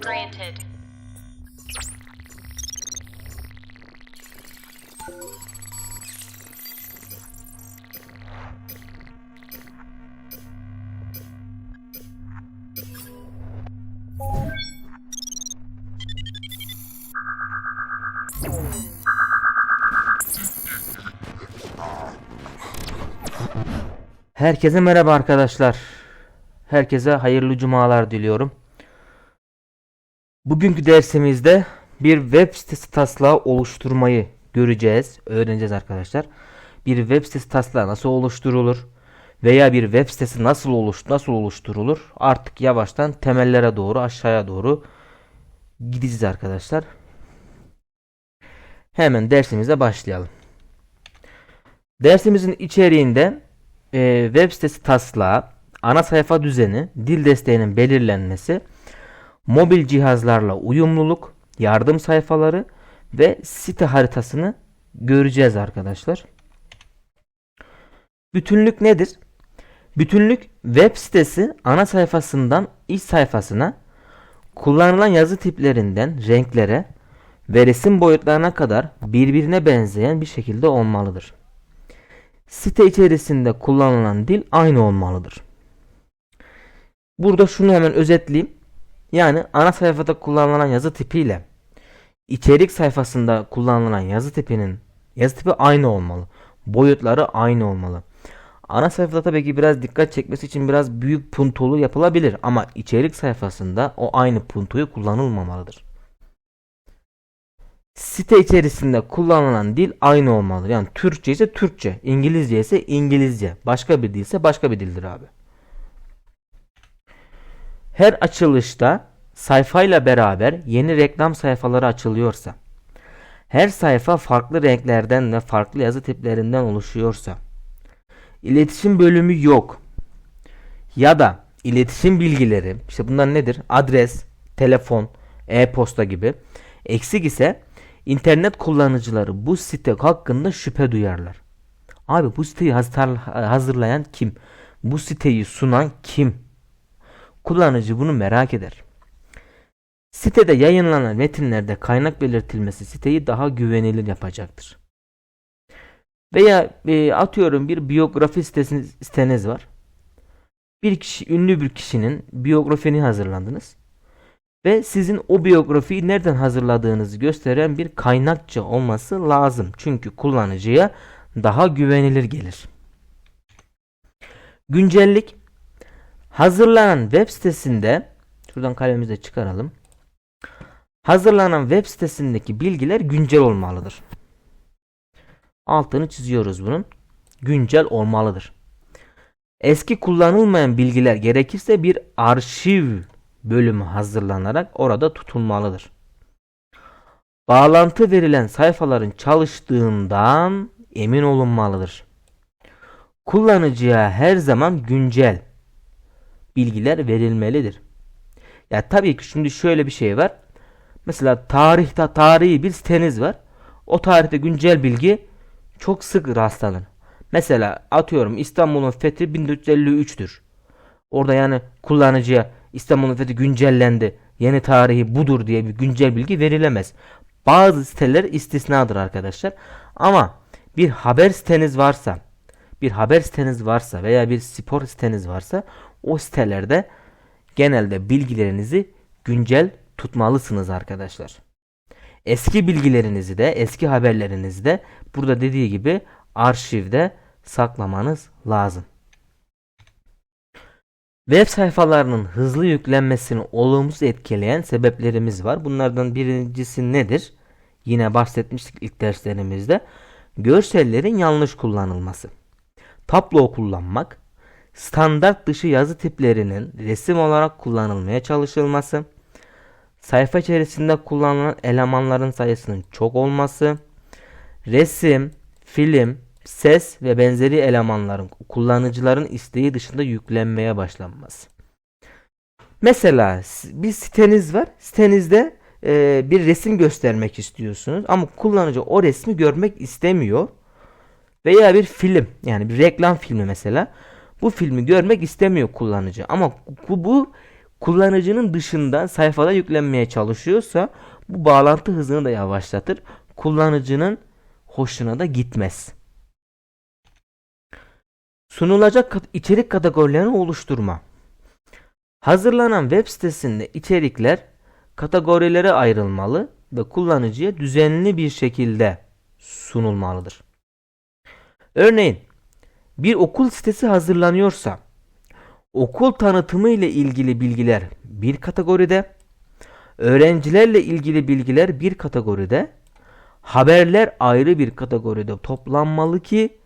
Granted. Herkese merhaba arkadaşlar. Herkese hayırlı cumalar diliyorum. Bugünkü dersimizde bir web sitesi taslağı oluşturmayı göreceğiz, öğreneceğiz arkadaşlar. Bir web sitesi taslağı nasıl oluşturulur veya bir web sitesi nasıl oluş nasıl oluşturulur? Artık yavaştan temellere doğru, aşağıya doğru gideceğiz arkadaşlar. Hemen dersimize başlayalım. Dersimizin içeriğinde e, web sitesi taslağı, ana sayfa düzeni, dil desteğinin belirlenmesi, mobil cihazlarla uyumluluk, yardım sayfaları ve site haritasını göreceğiz arkadaşlar. Bütünlük nedir? Bütünlük web sitesi ana sayfasından iç sayfasına kullanılan yazı tiplerinden renklere ve resim boyutlarına kadar birbirine benzeyen bir şekilde olmalıdır. Site içerisinde kullanılan dil aynı olmalıdır. Burada şunu hemen özetleyeyim. Yani ana sayfada kullanılan yazı tipiyle içerik sayfasında kullanılan yazı tipinin yazı tipi aynı olmalı. Boyutları aynı olmalı. Ana sayfada tabii ki biraz dikkat çekmesi için biraz büyük puntolu yapılabilir ama içerik sayfasında o aynı puntoyu kullanılmamalıdır. Site içerisinde kullanılan dil aynı olmalıdır. Yani Türkçe ise Türkçe, İngilizce ise İngilizce, başka bir dilse başka bir dildir abi. Her açılışta sayfayla beraber yeni reklam sayfaları açılıyorsa, her sayfa farklı renklerden ve farklı yazı tiplerinden oluşuyorsa, iletişim bölümü yok ya da iletişim bilgileri, işte bunlar nedir? Adres, telefon, e-posta gibi eksik ise internet kullanıcıları bu site hakkında şüphe duyarlar. Abi bu siteyi hazır- hazırlayan kim? Bu siteyi sunan kim? Kullanıcı bunu merak eder. Sitede yayınlanan metinlerde kaynak belirtilmesi siteyi daha güvenilir yapacaktır. Veya e, atıyorum bir biyografi sitesiniz, siteniz var. Bir kişi, ünlü bir kişinin biyografini hazırlandınız. Ve sizin o biyografiyi nereden hazırladığınızı gösteren bir kaynakça olması lazım. Çünkü kullanıcıya daha güvenilir gelir. Güncellik Hazırlanan web sitesinde şuradan kalemimizi de çıkaralım. Hazırlanan web sitesindeki bilgiler güncel olmalıdır. Altını çiziyoruz bunun. Güncel olmalıdır. Eski kullanılmayan bilgiler gerekirse bir arşiv bölümü hazırlanarak orada tutulmalıdır. Bağlantı verilen sayfaların çalıştığından emin olunmalıdır. Kullanıcıya her zaman güncel bilgiler verilmelidir. Ya tabii ki şimdi şöyle bir şey var. Mesela tarihte tarihi bir siteniz var. O tarihte güncel bilgi çok sık rastlanır. Mesela atıyorum İstanbul'un fethi 1453'tür. Orada yani kullanıcıya İstanbul'un fethi güncellendi. Yeni tarihi budur diye bir güncel bilgi verilemez. Bazı siteler istisnadır arkadaşlar. Ama bir haber siteniz varsa, bir haber siteniz varsa veya bir spor siteniz varsa o sitelerde genelde bilgilerinizi güncel tutmalısınız arkadaşlar. Eski bilgilerinizi de, eski haberlerinizi de burada dediği gibi arşivde saklamanız lazım. Web sayfalarının hızlı yüklenmesini olumsuz etkileyen sebeplerimiz var. Bunlardan birincisi nedir? Yine bahsetmiştik ilk derslerimizde. Görsellerin yanlış kullanılması. Tablo kullanmak, standart dışı yazı tiplerinin resim olarak kullanılmaya çalışılması, sayfa içerisinde kullanılan elemanların sayısının çok olması, resim, film, ses ve benzeri elemanların kullanıcıların isteği dışında yüklenmeye başlanması. Mesela bir siteniz var. Sitenizde e, bir resim göstermek istiyorsunuz ama kullanıcı o resmi görmek istemiyor. Veya bir film yani bir reklam filmi mesela. Bu filmi görmek istemiyor kullanıcı ama bu, bu kullanıcının dışında sayfada yüklenmeye çalışıyorsa bu bağlantı hızını da yavaşlatır. Kullanıcının hoşuna da gitmez. Sunulacak içerik kategorilerini oluşturma. Hazırlanan web sitesinde içerikler kategorilere ayrılmalı ve kullanıcıya düzenli bir şekilde sunulmalıdır. Örneğin bir okul sitesi hazırlanıyorsa okul tanıtımı ile ilgili bilgiler bir kategoride, öğrencilerle ilgili bilgiler bir kategoride, haberler ayrı bir kategoride toplanmalı ki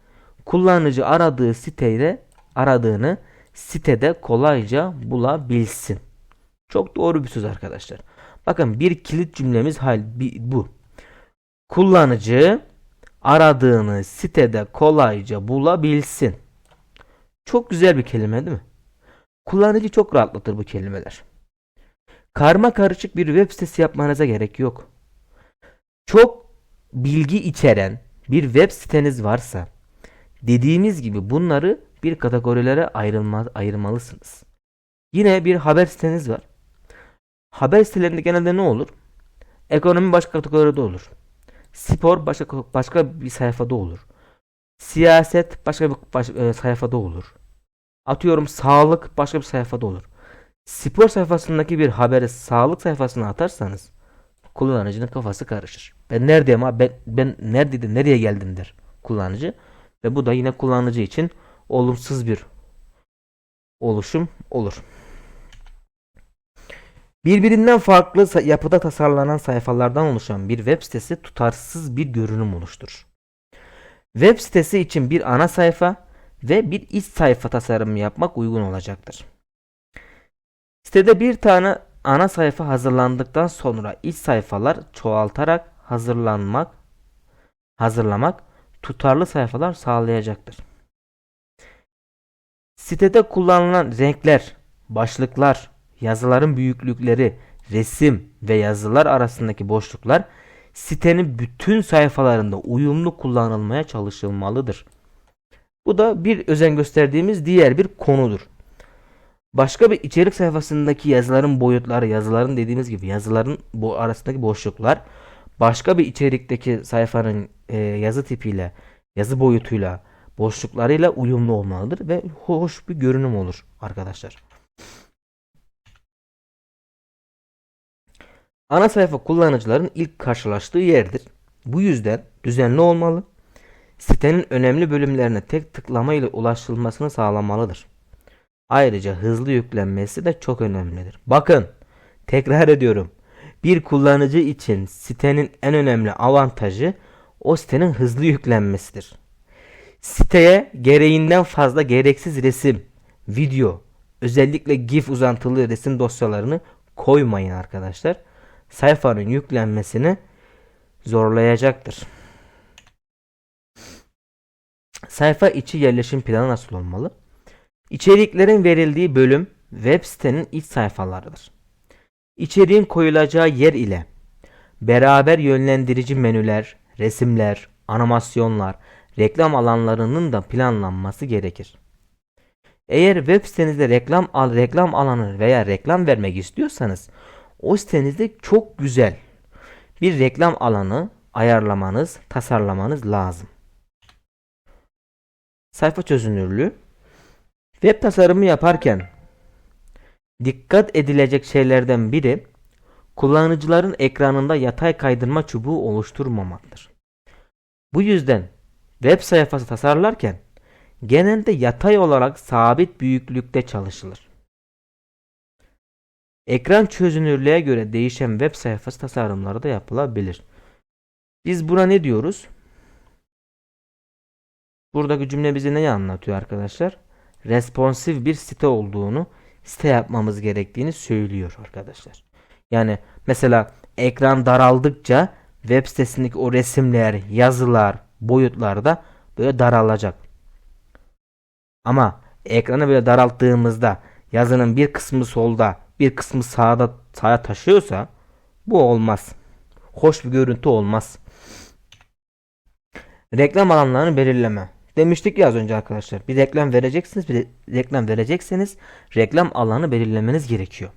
kullanıcı aradığı sitede aradığını sitede kolayca bulabilsin. Çok doğru bir söz arkadaşlar. Bakın bir kilit cümlemiz hal bu. Kullanıcı aradığını sitede kolayca bulabilsin. Çok güzel bir kelime değil mi? Kullanıcı çok rahatlatır bu kelimeler. Karma karışık bir web sitesi yapmanıza gerek yok. Çok bilgi içeren bir web siteniz varsa dediğimiz gibi bunları bir kategorilere ayrılma, ayırmalısınız. Yine bir haber siteniz var. Haber sitelerinde genelde ne olur? Ekonomi başka kategoride olur. Spor başka başka bir sayfada olur. Siyaset başka bir baş- e, sayfada olur. Atıyorum sağlık başka bir sayfada olur. Spor sayfasındaki bir haberi sağlık sayfasına atarsanız kullanıcının kafası karışır. Ben neredeyim abi ben, ben neredeydim nereye geldim der kullanıcı. Ve bu da yine kullanıcı için olumsuz bir oluşum olur. Birbirinden farklı yapıda tasarlanan sayfalardan oluşan bir web sitesi tutarsız bir görünüm oluşturur. Web sitesi için bir ana sayfa ve bir iç sayfa tasarımı yapmak uygun olacaktır. Sitede bir tane ana sayfa hazırlandıktan sonra iç sayfalar çoğaltarak hazırlanmak hazırlamak tutarlı sayfalar sağlayacaktır. Sitede kullanılan renkler, başlıklar, yazıların büyüklükleri, resim ve yazılar arasındaki boşluklar sitenin bütün sayfalarında uyumlu kullanılmaya çalışılmalıdır. Bu da bir özen gösterdiğimiz diğer bir konudur. Başka bir içerik sayfasındaki yazıların boyutları, yazıların dediğimiz gibi yazıların bu arasındaki boşluklar başka bir içerikteki sayfanın e, yazı tipiyle, yazı boyutuyla, boşluklarıyla uyumlu olmalıdır ve hoş bir görünüm olur arkadaşlar. Ana sayfa kullanıcıların ilk karşılaştığı yerdir. Bu yüzden düzenli olmalı. Sitenin önemli bölümlerine tek tıklama ile ulaşılmasını sağlamalıdır. Ayrıca hızlı yüklenmesi de çok önemlidir. Bakın, tekrar ediyorum. Bir kullanıcı için sitenin en önemli avantajı o sitenin hızlı yüklenmesidir. Siteye gereğinden fazla gereksiz resim, video, özellikle GIF uzantılı resim dosyalarını koymayın arkadaşlar. Sayfanın yüklenmesini zorlayacaktır. Sayfa içi yerleşim planı nasıl olmalı? İçeriklerin verildiği bölüm web sitenin iç sayfalarıdır. İçeriğin koyulacağı yer ile beraber yönlendirici menüler, resimler, animasyonlar, reklam alanlarının da planlanması gerekir. Eğer web sitenizde reklam al reklam alanı veya reklam vermek istiyorsanız o sitenizde çok güzel bir reklam alanı ayarlamanız, tasarlamanız lazım. Sayfa çözünürlüğü Web tasarımı yaparken dikkat edilecek şeylerden biri kullanıcıların ekranında yatay kaydırma çubuğu oluşturmamaktır. Bu yüzden web sayfası tasarlarken genelde yatay olarak sabit büyüklükte çalışılır. Ekran çözünürlüğe göre değişen web sayfası tasarımları da yapılabilir. Biz buna ne diyoruz? Buradaki cümle bize neyi anlatıyor arkadaşlar? Responsif bir site olduğunu, site yapmamız gerektiğini söylüyor arkadaşlar. Yani mesela ekran daraldıkça web sitesindeki o resimler, yazılar, boyutlar da böyle daralacak. Ama ekranı böyle daralttığımızda yazının bir kısmı solda, bir kısmı sağda sağa taşıyorsa bu olmaz. Hoş bir görüntü olmaz. Reklam alanlarını belirleme. Demiştik ya az önce arkadaşlar. Bir reklam vereceksiniz, bir reklam verecekseniz reklam alanı belirlemeniz gerekiyor.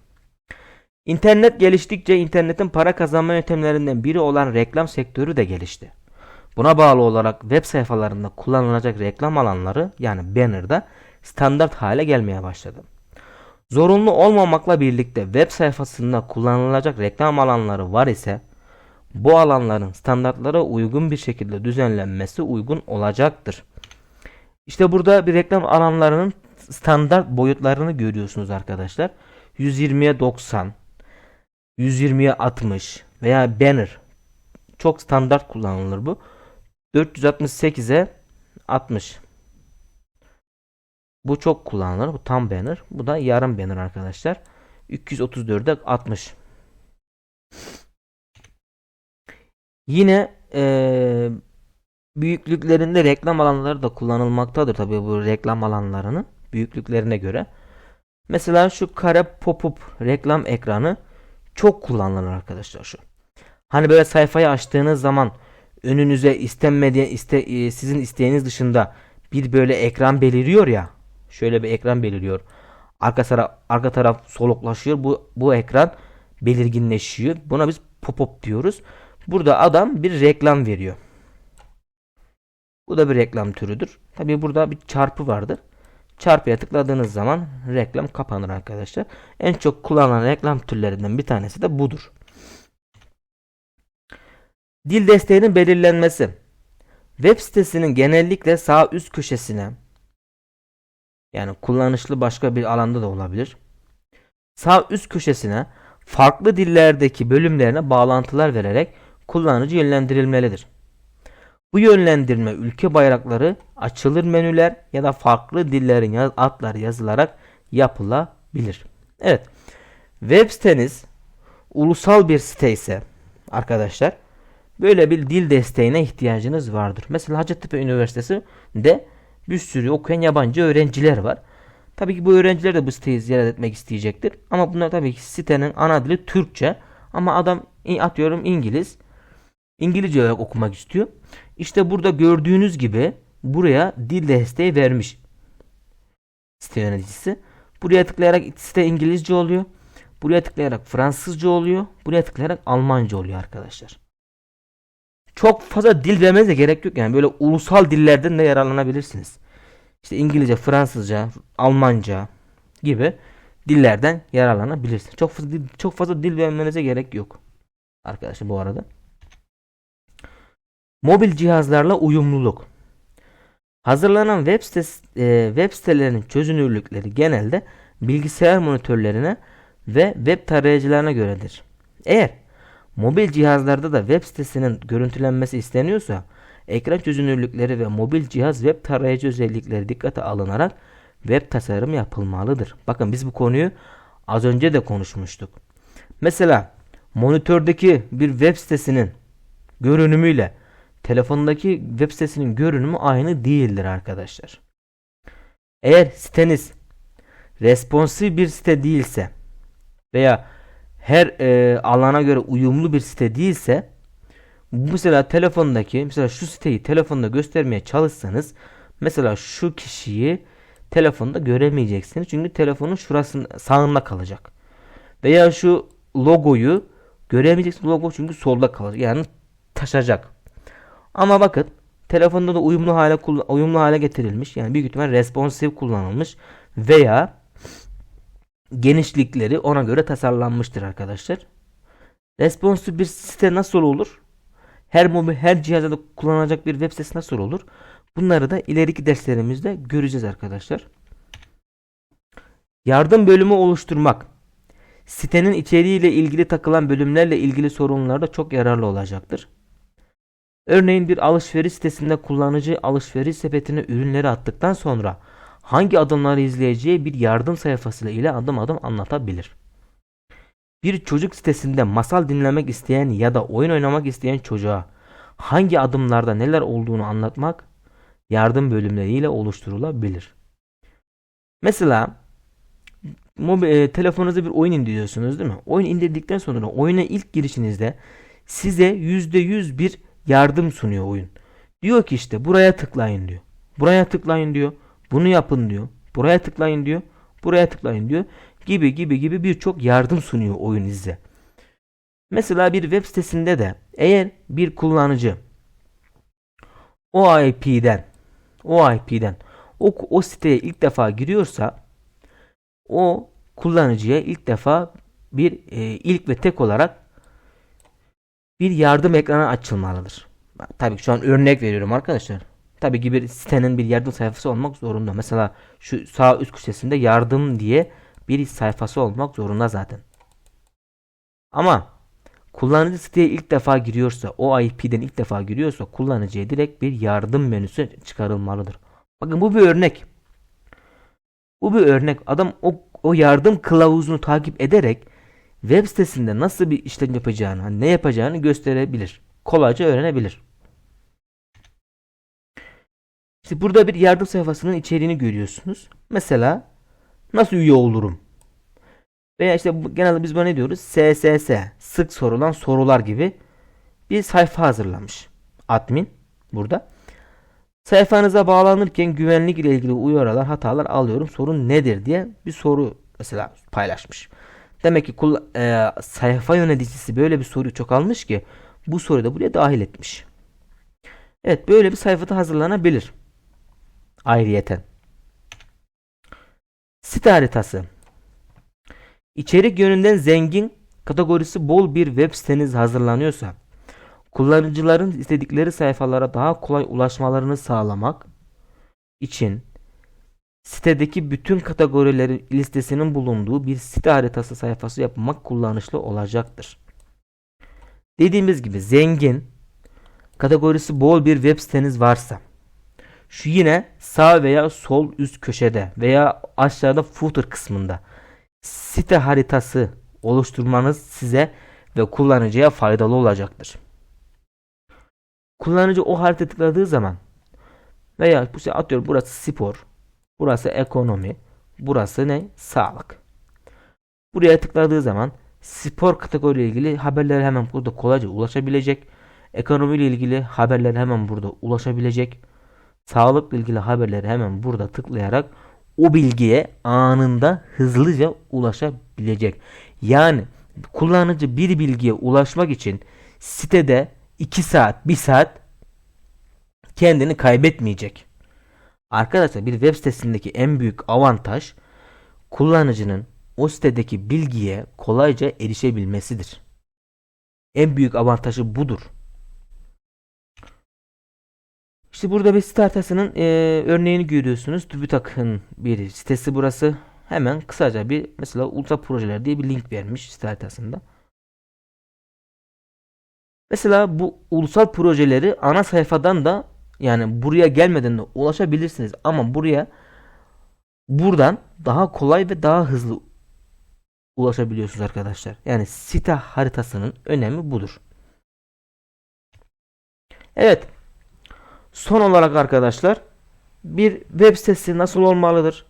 İnternet geliştikçe internetin para kazanma yöntemlerinden biri olan reklam sektörü de gelişti. Buna bağlı olarak web sayfalarında kullanılacak reklam alanları yani banner'da standart hale gelmeye başladı. Zorunlu olmamakla birlikte web sayfasında kullanılacak reklam alanları var ise bu alanların standartlara uygun bir şekilde düzenlenmesi uygun olacaktır. İşte burada bir reklam alanlarının standart boyutlarını görüyorsunuz arkadaşlar. 120'ye 90, 120'ye 60 veya banner çok standart kullanılır bu. 468'e 60. Bu çok kullanılır. Bu tam banner. Bu da yarım banner arkadaşlar. 334'e 60. Yine eee, büyüklüklerinde reklam alanları da kullanılmaktadır tabii bu reklam alanlarının büyüklüklerine göre. Mesela şu kare pop-up reklam ekranı çok kullanılır arkadaşlar şu. Hani böyle sayfayı açtığınız zaman önünüze istenmediği iste, e, sizin isteğiniz dışında bir böyle ekran beliriyor ya. Şöyle bir ekran beliriyor. Arka taraf arka taraf soluklaşıyor. Bu bu ekran belirginleşiyor. Buna biz pop-up diyoruz. Burada adam bir reklam veriyor. Bu da bir reklam türüdür. Tabii burada bir çarpı vardır. Çarpıya tıkladığınız zaman reklam kapanır arkadaşlar. En çok kullanılan reklam türlerinden bir tanesi de budur. Dil desteğinin belirlenmesi. Web sitesinin genellikle sağ üst köşesine yani kullanışlı başka bir alanda da olabilir. Sağ üst köşesine farklı dillerdeki bölümlerine bağlantılar vererek kullanıcı yönlendirilmelidir. Bu yönlendirme ülke bayrakları, açılır menüler ya da farklı dillerin adları yazılarak yapılabilir. Evet. Web siteniz ulusal bir site ise arkadaşlar böyle bir dil desteğine ihtiyacınız vardır. Mesela Hacettepe Üniversitesi de bir sürü okuyan yabancı öğrenciler var. Tabii ki bu öğrenciler de bu siteyi ziyaret etmek isteyecektir. Ama bunlar tabii ki sitenin ana dili Türkçe. Ama adam atıyorum İngiliz. İngilizce olarak okumak istiyor. İşte burada gördüğünüz gibi buraya dil desteği vermiş site yöneticisi. Buraya tıklayarak site İngilizce oluyor. Buraya tıklayarak Fransızca oluyor. Buraya tıklayarak Almanca oluyor arkadaşlar. Çok fazla dil vermenize gerek yok. Yani böyle ulusal dillerden de yararlanabilirsiniz. İşte İngilizce, Fransızca, Almanca gibi dillerden yararlanabilirsiniz. Çok fazla dil, çok fazla dil vermenize gerek yok. Arkadaşlar bu arada. Mobil cihazlarla uyumluluk. Hazırlanan web, sitesi, e, web sitelerinin çözünürlükleri genelde bilgisayar monitörlerine ve web tarayıcılarına göredir. Eğer mobil cihazlarda da web sitesinin görüntülenmesi isteniyorsa ekran çözünürlükleri ve mobil cihaz web tarayıcı özellikleri dikkate alınarak web tasarım yapılmalıdır. Bakın biz bu konuyu az önce de konuşmuştuk. Mesela monitördeki bir web sitesinin görünümüyle telefondaki web sitesinin görünümü aynı değildir arkadaşlar. Eğer siteniz responsif bir site değilse veya her e, alana göre uyumlu bir site değilse mesela telefondaki mesela şu siteyi telefonda göstermeye çalışsanız mesela şu kişiyi telefonda göremeyeceksiniz. Çünkü telefonun şurasının sağında kalacak. Veya şu logoyu göremeyeceksiniz. Logo çünkü solda kalacak. Yani taşacak. Ama bakın telefonda da uyumlu hale uyumlu hale getirilmiş. Yani büyük ihtimal responsive kullanılmış veya genişlikleri ona göre tasarlanmıştır arkadaşlar. Responsive bir site nasıl olur? Her mobil her cihazda kullanılacak bir web sitesi nasıl olur? Bunları da ileriki derslerimizde göreceğiz arkadaşlar. Yardım bölümü oluşturmak. Sitenin içeriğiyle ilgili takılan bölümlerle ilgili sorunlarda çok yararlı olacaktır. Örneğin bir alışveriş sitesinde kullanıcı alışveriş sepetine ürünleri attıktan sonra hangi adımları izleyeceği bir yardım sayfası ile adım adım anlatabilir. Bir çocuk sitesinde masal dinlemek isteyen ya da oyun oynamak isteyen çocuğa hangi adımlarda neler olduğunu anlatmak yardım bölümleriyle oluşturulabilir. Mesela mobil, e, telefonunuza bir oyun indiriyorsunuz değil mi? Oyun indirdikten sonra oyuna ilk girişinizde size %100 bir yardım sunuyor oyun. Diyor ki işte buraya tıklayın diyor. Buraya tıklayın diyor. Bunu yapın diyor. Buraya tıklayın diyor. Buraya tıklayın diyor. gibi gibi gibi birçok yardım sunuyor oyun size. Mesela bir web sitesinde de eğer bir kullanıcı o IP'den o IP'den o, o siteye ilk defa giriyorsa o kullanıcıya ilk defa bir e, ilk ve tek olarak bir yardım ekranı açılmalıdır. Tabii şu an örnek veriyorum arkadaşlar. Tabii ki bir sitenin bir yardım sayfası olmak zorunda. Mesela şu sağ üst köşesinde yardım diye bir sayfası olmak zorunda zaten. Ama kullanıcı siteye ilk defa giriyorsa, o IP'den ilk defa giriyorsa kullanıcıya direkt bir yardım menüsü çıkarılmalıdır. Bakın bu bir örnek. Bu bir örnek. Adam o, o yardım kılavuzunu takip ederek web sitesinde nasıl bir işlem yapacağını, ne yapacağını gösterebilir. Kolayca öğrenebilir. İşte burada bir yardım sayfasının içeriğini görüyorsunuz. Mesela nasıl üye olurum? Veya işte genelde biz buna ne diyoruz? SSS, sık sorulan sorular gibi bir sayfa hazırlamış. Admin burada. Sayfanıza bağlanırken güvenlik ile ilgili uyarılar, hatalar alıyorum. Sorun nedir diye bir soru mesela paylaşmış. Demek ki e, sayfa yöneticisi böyle bir soruyu çok almış ki bu soruyu da buraya dahil etmiş. Evet böyle bir sayfada hazırlanabilir. Ayrıyeten. Site haritası. İçerik yönünden zengin, kategorisi bol bir web siteniz hazırlanıyorsa, kullanıcıların istedikleri sayfalara daha kolay ulaşmalarını sağlamak için sitedeki bütün kategorilerin listesinin bulunduğu bir site haritası sayfası yapmak kullanışlı olacaktır. Dediğimiz gibi zengin, kategorisi bol bir web siteniz varsa, şu yine sağ veya sol üst köşede veya aşağıda footer kısmında site haritası oluşturmanız size ve kullanıcıya faydalı olacaktır. Kullanıcı o haritaya tıkladığı zaman veya bu şey atıyorum burası spor, burası ekonomi, burası ne? Sağlık. Buraya tıkladığı zaman spor kategoriyle ilgili haberlere hemen burada kolayca ulaşabilecek. Ekonomi ile ilgili haberlere hemen burada ulaşabilecek. Sağlıkla ilgili haberleri hemen burada tıklayarak o bilgiye anında hızlıca ulaşabilecek. Yani kullanıcı bir bilgiye ulaşmak için sitede 2 saat 1 saat kendini kaybetmeyecek. Arkadaşlar bir web sitesindeki en büyük avantaj kullanıcının o sitedeki bilgiye kolayca erişebilmesidir. En büyük avantajı budur. İşte burada bir site haritasının e, örneğini görüyorsunuz. TÜBİTAK'ın bir sitesi burası. Hemen kısaca bir mesela ultra projeler diye bir link vermiş site haritasında. Mesela bu ulusal projeleri ana sayfadan da yani buraya gelmeden de ulaşabilirsiniz. Ama buraya buradan daha kolay ve daha hızlı ulaşabiliyorsunuz arkadaşlar. Yani site haritasının önemi budur. Evet. Son olarak arkadaşlar bir web sitesi nasıl olmalıdır?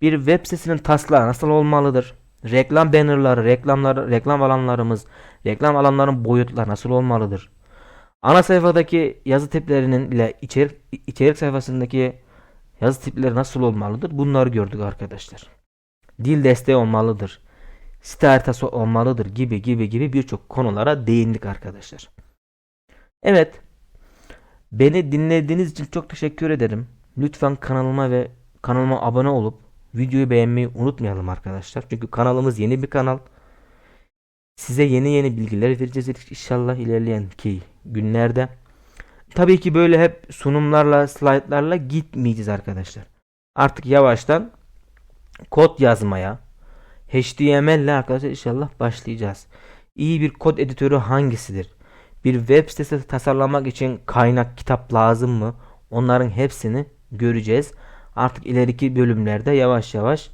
Bir web sitesinin taslağı nasıl olmalıdır? Reklam bannerları, reklamlar, reklam alanlarımız, reklam alanların boyutları nasıl olmalıdır? Ana sayfadaki yazı tiplerinin ile içerik, içerik sayfasındaki yazı tipleri nasıl olmalıdır? Bunları gördük arkadaşlar. Dil desteği olmalıdır. Site haritası olmalıdır gibi gibi gibi birçok konulara değindik arkadaşlar. Evet. Beni dinlediğiniz için çok teşekkür ederim. Lütfen kanalıma ve kanalıma abone olup videoyu beğenmeyi unutmayalım arkadaşlar. Çünkü kanalımız yeni bir kanal. Size yeni yeni bilgiler vereceğiz inşallah ilerleyen ki günlerde. Tabii ki böyle hep sunumlarla, slaytlarla gitmeyeceğiz arkadaşlar. Artık yavaştan kod yazmaya, HTML ile arkadaşlar inşallah başlayacağız. İyi bir kod editörü hangisidir? Bir web sitesi tasarlamak için kaynak kitap lazım mı? Onların hepsini göreceğiz. Artık ileriki bölümlerde yavaş yavaş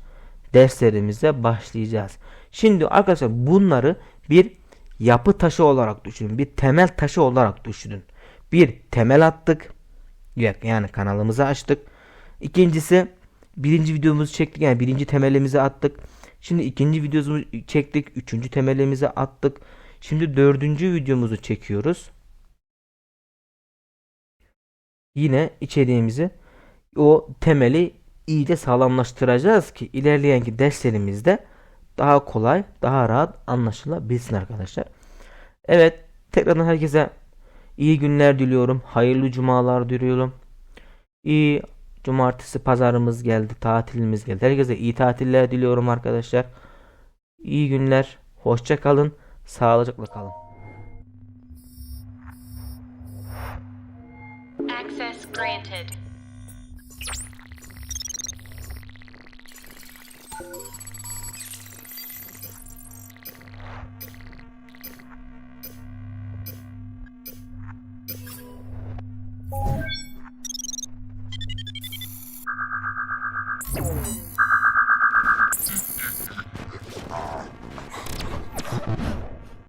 derslerimize başlayacağız. Şimdi arkadaşlar bunları bir yapı taşı olarak düşünün. Bir temel taşı olarak düşünün. Bir temel attık. Yani kanalımızı açtık. İkincisi birinci videomuzu çektik. Yani birinci temelimizi attık. Şimdi ikinci videomuzu çektik. Üçüncü temelimizi attık. Şimdi dördüncü videomuzu çekiyoruz. Yine içeriğimizi o temeli iyice sağlamlaştıracağız ki ilerleyenki derslerimizde daha kolay, daha rahat anlaşılabilsin arkadaşlar. Evet, tekrardan herkese iyi günler diliyorum. Hayırlı cumalar diliyorum. İyi cumartesi pazarımız geldi, tatilimiz geldi. Herkese iyi tatiller diliyorum arkadaşlar. İyi günler, hoşça kalın, sağlıcakla kalın. Access granted.